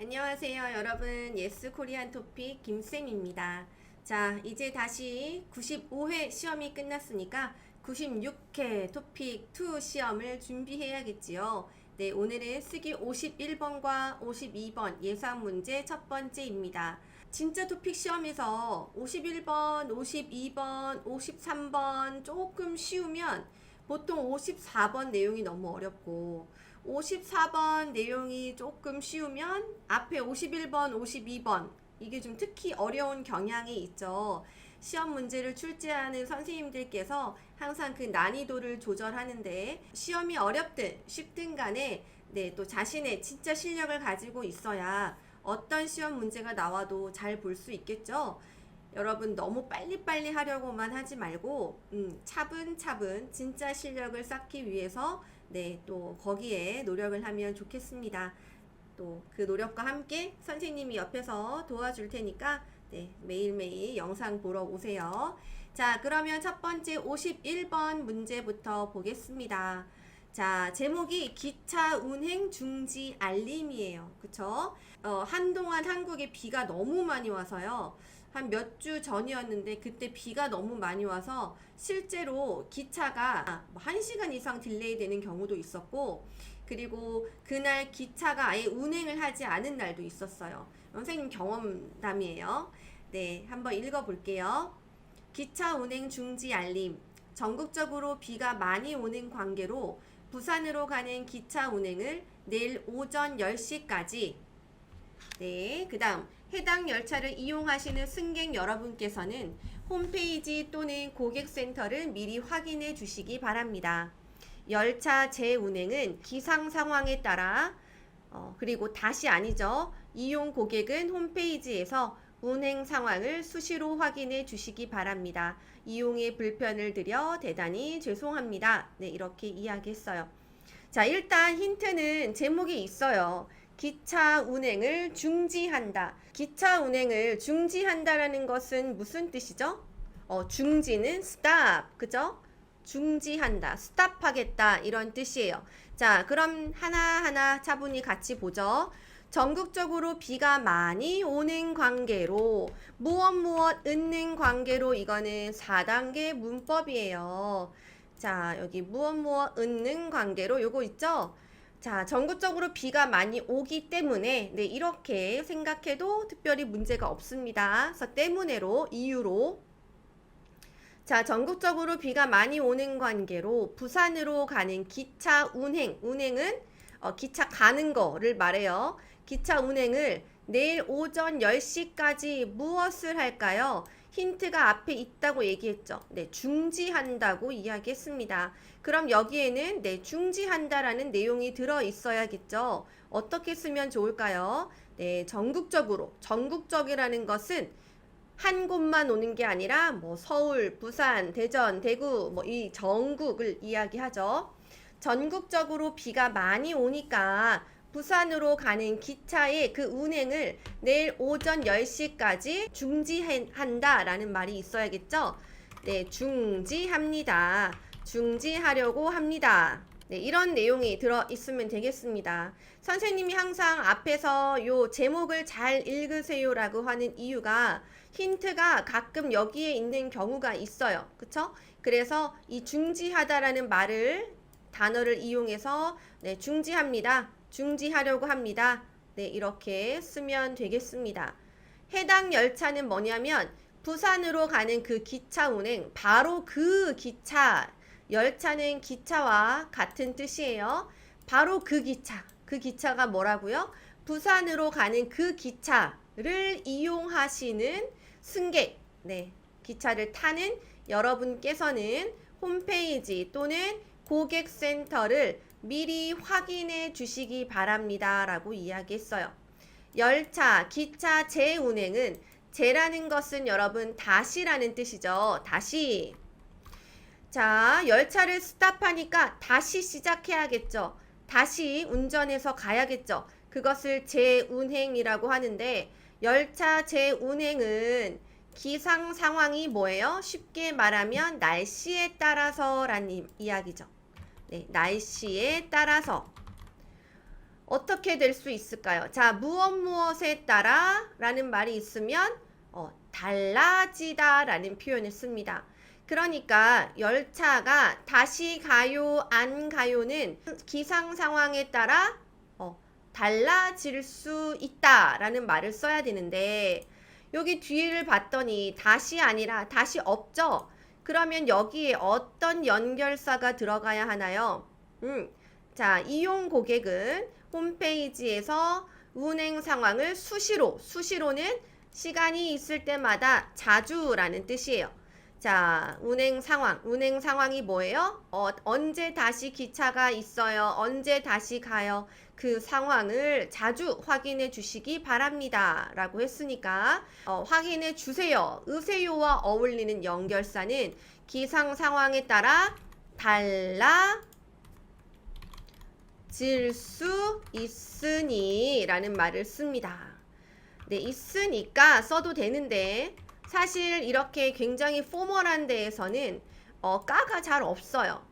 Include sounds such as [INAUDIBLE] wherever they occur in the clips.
안녕하세요 여러분. 예스 코리안 토픽 김쌤입니다. 자 이제 다시 95회 시험이 끝났으니까 96회 토픽 2 시험을 준비해야겠지요. 네 오늘은 쓰기 51번과 52번 예상 문제 첫 번째입니다. 진짜 토픽 시험에서 51번, 52번, 53번 조금 쉬우면 보통 54번 내용이 너무 어렵고 54번 내용이 조금 쉬우면 앞에 51번, 52번 이게 좀 특히 어려운 경향이 있죠. 시험 문제를 출제하는 선생님들께서 항상 그 난이도를 조절하는데 시험이 어렵든 쉽든 간에 네, 또 자신의 진짜 실력을 가지고 있어야 어떤 시험 문제가 나와도 잘 볼 수 있겠죠. 여러분 너무 빨리빨리 하려고만 하지 말고 음, 차분차분 진짜 실력을 쌓기 위해서 네, 또 거기에 노력을 하면 좋겠습니다. 또 그 노력과 함께 선생님이 옆에서 도와줄 테니까 네, 매일매일 영상 보러 오세요. 자, 그러면 첫 번째 51번 문제부터 보겠습니다. 자, 제목이 기차 운행 중지 알림이에요. 그쵸? 어, 한동안 한국에 비가 너무 많이 와서요. 한 몇 주 전이었는데 그때 비가 너무 많이 와서 실제로 기차가 뭐 1시간 이상 딜레이 되는 경우도 있었고 그리고 그날 기차가 아예 운행을 하지 않은 날도 있었어요. 선생님 경험담이에요. 네, 한번 읽어볼게요. 기차 운행 중지 알림. 전국적으로 비가 많이 오는 관계로 부산으로 가는 기차 운행을 내일 오전 10시까지 네, 그 다음 해당 열차를 이용하시는 승객 여러분께서는 홈페이지 또는 고객센터를 미리 확인해 주시기 바랍니다. 열차 재운행은 기상 상황에 따라 어, 그리고 다시 아니죠. 이용 고객은 홈페이지에서 운행 상황을 수시로 확인해 주시기 바랍니다. 이용에 불편을 드려 대단히 죄송합니다. 네, 이렇게 이야기했어요. 자, 일단 힌트는 제목이 있어요. 기차 운행을 중지한다. 기차 운행을 중지한다라는 것은 무슨 뜻이죠? 어, 중지는 stop, 그죠? 중지한다, 스탑하겠다 이런 뜻이에요. 자, 그럼 하나하나 차분히 같이 보죠. 전국적으로 비가 많이 오는 관계로 무엇 무엇 있는 관계로 이거는 4단계 문법이에요. 자, 여기 무엇 무엇 있는 관계로 요거 있죠? 자, 전국적으로 비가 많이 오기 때문에 네, 이렇게 생각해도 특별히 문제가 없습니다. 그래서 때문에로 이유로 자, 전국적으로 비가 많이 오는 관계로 부산으로 가는 기차 운행, 운행은 어, 기차 가는 거를 말해요. 기차 운행을 내일 오전 10시까지 무엇을 할까요? 힌트가 앞에 있다고 얘기했죠. 네, 중지한다고 이야기했습니다. 그럼 여기에는 네, 중지한다라는 내용이 들어 있어야겠죠. 어떻게 쓰면 좋을까요? 네, 전국적으로. 전국적이라는 것은 한 곳만 오는 게 아니라 뭐 서울, 부산, 대전, 대구 뭐 이 전국을 이야기하죠. 전국적으로 비가 많이 오니까 부산으로 가는 기차의 그 운행을 내일 오전 10시까지 중지한다라는 말이 있어야겠죠. 네, 중지합니다. 중지하려고 합니다. 네, 이런 내용이 들어 있으면 되겠습니다. 선생님이 항상 앞에서 요 제목을 잘 읽으세요라고 하는 이유가 힌트가 가끔 여기에 있는 경우가 있어요. 그쵸? 그래서 이 중지하다라는 말을 단어를 이용해서 네, 중지합니다. 중지하려고 합니다. 네, 이렇게 쓰면 되겠습니다. 해당 열차는 뭐냐면 부산으로 가는 그 기차 운행, 바로 그 기차, 열차는 기차와 같은 뜻이에요. 바로 그 기차, 그 기차가 뭐라고요? 부산으로 가는 그 기차를 이용하시는 승객, 네, 기차를 타는 여러분께서는 홈페이지 또는 고객센터를 미리 확인해 주시기 바랍니다. 라고 이야기했어요. 열차, 기차 재운행은 재라는 것은 여러분 다시라는 뜻이죠. 다시. 자, 열차를 스탑하니까 다시 시작해야겠죠. 다시 운전해서 가야겠죠. 그것을 재운행이라고 하는데 열차 재운행은 기상 상황이 뭐예요? 쉽게 말하면 날씨에 따라서라는 이야기죠. 네, 날씨에 따라서 어떻게 될 수 있을까요? 자, 무엇 무엇에 따라 라는 말이 있으면 어, 달라지다 라는 표현을 씁니다. 그러니까 열차가 다시 가요, 안 가요는 기상 상황에 따라 어, 달라질 수 있다 라는 말을 써야 되는데 여기 뒤를 봤더니 다시 아니라 다시 없죠? 그러면 여기에 어떤 연결사가 들어가야 하나요? 음, 자, 이용 고객은 홈페이지에서 운행 상황을 수시로, 수시로는 시간이 있을 때마다 자주라는 뜻이에요. 자, 운행 상황. 운행 상황이 뭐예요? 어, 언제 다시 기차가 있어요? 언제 다시 가요? 그 상황을 자주 확인해 주시기 바랍니다. 라고 했으니까, 어, 확인해 주세요. 으세요와 어울리는 연결사는 기상 상황에 따라 달라 질수 있으니 라는 말을 씁니다. 네, 있으니까 써도 되는데 사실 이렇게 굉장히 포멀한 데에서는 어, 까가 잘 없어요.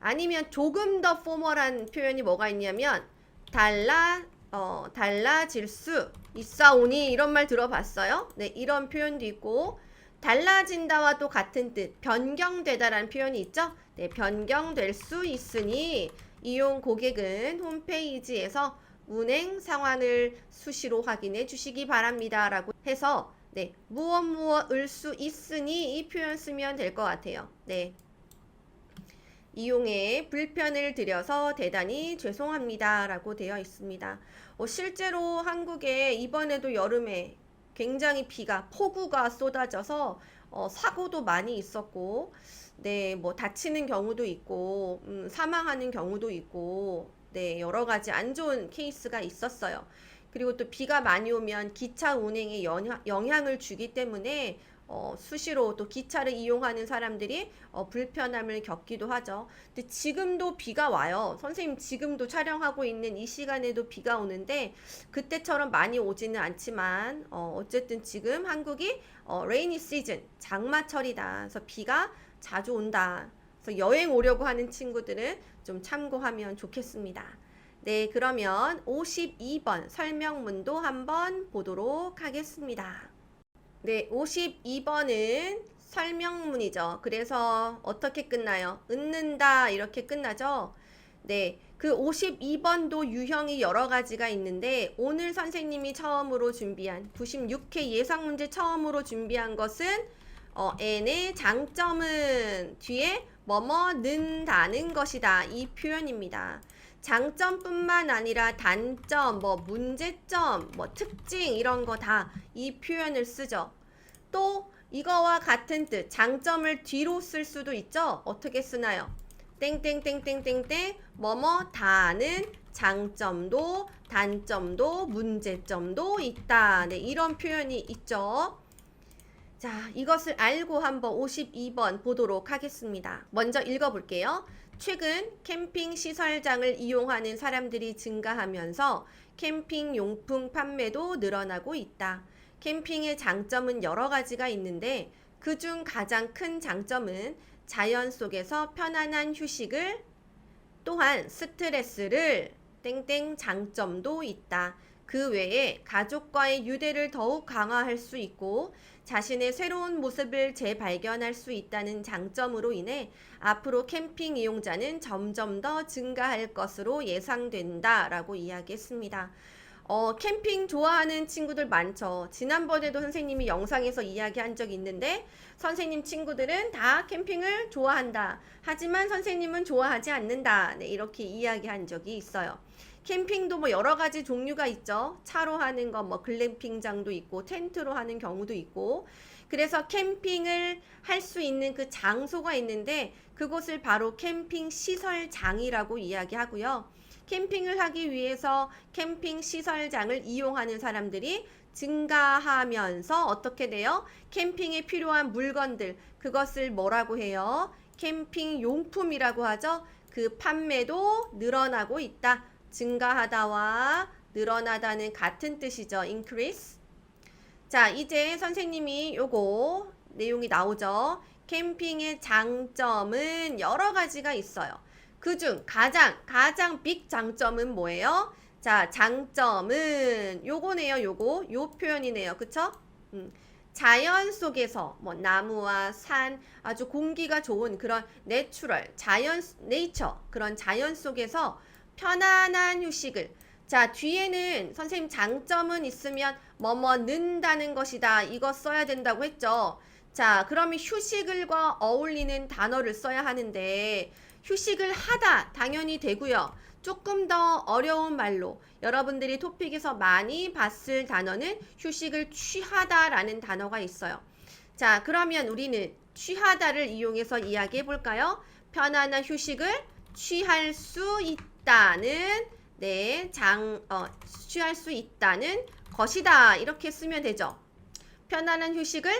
아니면 조금 더 포멀한 표현이 뭐가 있냐면 달라 어, 달라질 수 있사오니 이런 말 들어봤어요? 네, 이런 표현도 있고 달라진다와 또 같은 뜻 변경되다라는 표현이 있죠? 네, 변경될 수 있으니 이용 고객은 홈페이지에서 운행 상황을 수시로 확인해 주시기 바랍니다. 라고 해서 네, 무엇 무엇을 수 있으니 이 표현 쓰면 될 것 같아요. 네. 이용에 불편을 드려서 대단히 죄송합니다. 라고 되어 있습니다. 어, 실제로 한국에 이번에도 여름에 굉장히 비가, 폭우가 쏟아져서 어, 사고도 많이 있었고, 네, 뭐 다치는 경우도 있고, 음, 사망하는 경우도 있고, 네, 여러 가지 안 좋은 케이스가 있었어요. 그리고 또 비가 많이 오면 기차 운행에 영향, 영향 을 주기 때문에 어, 수시로 또 기차를 이용하는 사람들이 어, 불편함을 겪기도 하죠. 근데 지금도 비가 와요. 선생님 지금도 촬영하고 있는 이 시간에도 비가 오는데 그때처럼 많이 오지는 않지만 어, 어쨌든 지금 한국이 어, 레이니 시즌 장마철이다. 그래서 비가 자주 온다. 그래서 여행 오려고 하는 친구들은 좀 참고하면 좋겠습니다. 네, 그러면 52번 설명문도 한번 보도록 하겠습니다. 네, 52번은 설명문이죠. 그래서 어떻게 끝나요? 얻는다 이렇게 끝나죠. 네, 그 52번도 유형이 여러 가지가 있는데 오늘 선생님이 처음으로 준비한 96회 예상 문제 처음으로 준비한 것은 어, n의 장점은 뒤에 뭐뭐 는다는 것이다. 이 표현입니다. 장점뿐만 아니라 단점, 뭐 문제점, 뭐 특징 이런 거 다 이 표현을 쓰죠. 또 이거와 같은 뜻, 장점을 뒤로 쓸 수도 있죠. 어떻게 쓰나요? 땡땡땡땡땡땡 뭐뭐 다는 장점도 단점도 문제점도 있다. 네, 이런 표현이 있죠. 자, 이것을 알고 한번 52번 보도록 하겠습니다. 먼저 읽어 볼게요. 최근 캠핑 시설장을 이용하는 사람들이 증가하면서 캠핑 용품 판매도 늘어나고 있다. 캠핑의 장점은 여러 가지가 있는데 그중 가장 큰 장점은 자연 속에서 편안한 휴식을 또한 스트레스를 땡땡 장점도 있다. 그 외에 가족과의 유대를 더욱 강화할 수 있고 자신의 새로운 모습을 재발견할 수 있다는 장점으로 인해 앞으로 캠핑 이용자는 점점 더 증가할 것으로 예상된다라고 이야기했습니다. 어, 캠핑 좋아하는 친구들 많죠. 지난번에도 선생님이 영상에서 이야기한 적이 있는데 선생님 친구들은 다 캠핑을 좋아한다. 하지만 선생님은 좋아하지 않는다. 네, 이렇게 이야기한 적이 있어요. 캠핑도 뭐 여러 가지 종류가 있죠. 차로 하는 거, 뭐 글램핑장도 있고, 텐트로 하는 경우도 있고. 그래서 캠핑을 할 수 있는 그 장소가 있는데, 그곳을 바로 캠핑 시설장이라고 이야기하고요. 캠핑을 하기 위해서 캠핑 시설장을 이용하는 사람들이 증가하면서 어떻게 돼요? 캠핑에 필요한 물건들, 그것을 뭐라고 해요? 캠핑 용품이라고 하죠. 그 판매도 늘어나고 있다. 증가하다와 늘어나다는 같은 뜻이죠. increase. 자, 이제 선생님이 요거 내용이 나오죠. 캠핑의 장점은 여러 가지가 있어요. 그중 가장 가장 빅 장점은 뭐예요? 자, 장점은 요거네요. 요거. 요 표현이네요. 그쵸? 음. 자연 속에서 뭐 나무와 산 아주 공기가 좋은 그런 내추럴 자연 네이처 그런 자연 속에서 편안한 휴식을. 자 뒤에는 선생님 장점은 있으면 뭐뭐 는다는 것이다. 이거 써야 된다고 했죠? 자 그러면 휴식을과 어울리는 단어를 써야 하는데 휴식을 하다 당연히 되고요. 조금 더 어려운 말로 여러분들이 토픽에서 많이 봤을 단어는 휴식을 취하다라는 단어가 있어요. 자, 그러면 우리는 취하다를 이용해서 이야기해 볼까요? 편안한 휴식을 취할 수 있다 는 네, 장 어, 취할 수 있다는 것이다. 이렇게 쓰면 되죠. 편안한 휴식을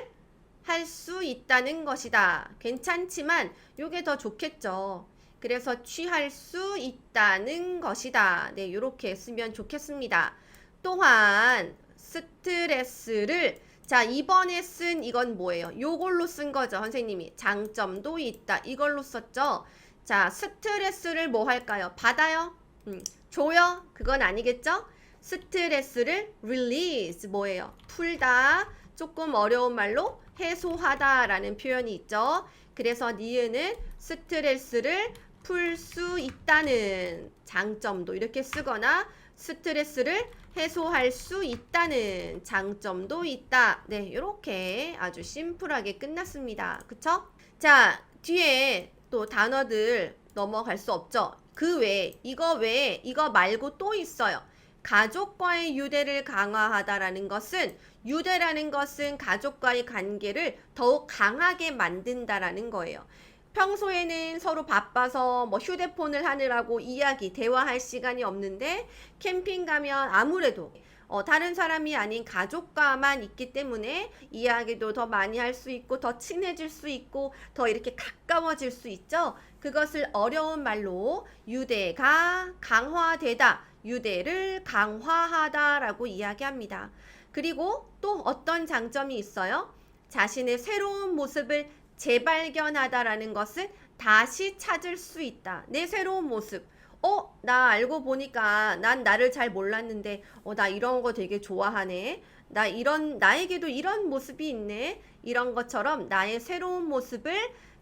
할 수 있다는 것이다. 괜찮지만 요게 더 좋겠죠. 그래서 취할 수 있다는 것이다. 네, 이렇게 쓰면 좋겠습니다. 또한 스트레스를 자, 이번에 쓴 이건 뭐예요? 요걸로 쓴 거죠, 선생님이. 장점도 있다. 이걸로 썼죠? 자, 스트레스를 뭐 할까요? 받아요? 음, 줘요? 그건 아니겠죠? 스트레스를 release 뭐예요? 풀다. 조금 어려운 말로 해소하다라는 표현이 있죠. 그래서 니은은 스트레스를 풀 수 있다는 장점도 이렇게 쓰거나 스트레스를 해소할 수 있다는 장점도 있다. 네, 이렇게 아주 심플하게 끝났습니다. 그쵸? 자, 뒤에 또 단어들 넘어갈 수 없죠. 그 외에, 이거 외에, 이거 말고 또 있어요. 가족과의 유대를 강화하다라는 것은 유대라는 것은 가족과의 관계를 더욱 강하게 만든다라는 거예요. 평소에는 서로 바빠서 뭐 휴대폰을 하느라고 이야기, 대화할 시간이 없는데 캠핑 가면 아무래도 어, 다른 사람이 아닌 가족과만 있기 때문에 이야기도 더 많이 할 수 있고 더 친해질 수 있고 더 이렇게 가까워질 수 있죠. 그것을 어려운 말로 유대가 강화되다, 유대를 강화하다라고 이야기합니다. 그리고 또 어떤 장점이 있어요? 자신의 새로운 모습을 재발견하다라는 것은 다시 찾을 수 있다. 내 새로운 모습. 어, 나 알고 보니까 난 나를 잘 몰랐는데, 어, 나 이런 거 되게 좋아하네. 나 이런, 나에게도 이런 모습이 있네. 이런 것처럼 나의 새로운 모습을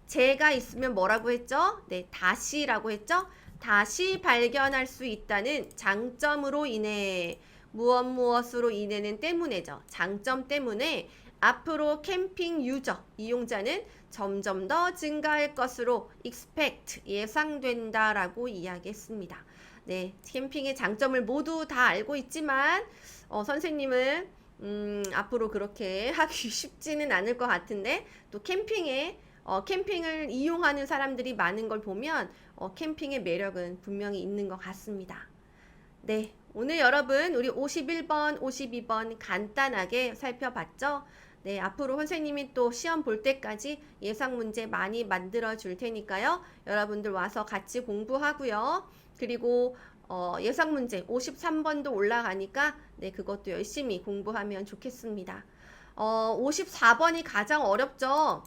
제가 있으면 뭐라고 했죠? 네, 다시라고 했죠? 다시 발견할 수 있다는 장점으로 인해 무엇 무엇으로 인해는 때문에죠. 장점 때문에 앞으로 캠핑 유저, 이용자는 점점 더 증가할 것으로 expect, 예상된다라고 이야기했습니다. 네, 캠핑의 장점을 모두 다 알고 있지만 어, 선생님은 음, 앞으로 그렇게 [LAUGHS] 하기 쉽지는 않을 것 같은데 또 캠핑에 어, 캠핑을 이용하는 사람들이 많은 걸 보면 어, 캠핑의 매력은 분명히 있는 것 같습니다. 네, 오늘 여러분 우리 51번, 52번 간단하게 살펴봤죠? 네, 앞으로 선생님이 또 시험 볼 때까지 예상 문제 많이 만들어 줄 테니까요. 여러분들 와서 같이 공부하고요. 그리고 어, 예상 문제 53번도 올라가니까 네, 그것도 열심히 공부하면 좋겠습니다. 어, 54번이 가장 어렵죠.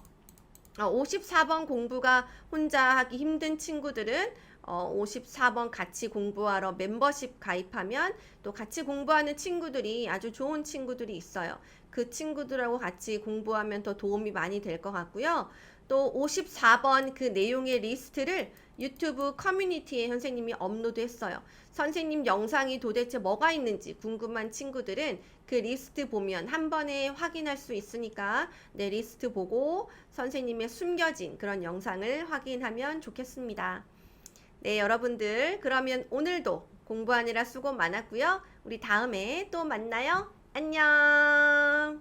어, 54번 공부가 혼자 하기 힘든 친구들은 어, 54번 같이 공부하러 멤버십 가입하면 또 같이 공부하는 친구들이 아주 좋은 친구들이 있어요. 그 친구들하고 같이 공부하면 더 도움이 많이 될 것 같고요. 또 54번 그 내용의 리스트를 유튜브 커뮤니티에 선생님이 업로드 했어요. 선생님 영상이 도대체 뭐가 있는지 궁금한 친구들은 그 리스트 보면 한 번에 확인할 수 있으니까 내 리스트 보고 선생님의 숨겨진 그런 영상을 확인하면 좋겠습니다. 네, 여러분들 그러면 오늘도 공부하느라 수고 많았고요. 우리 다음에 또 만나요. 안녕.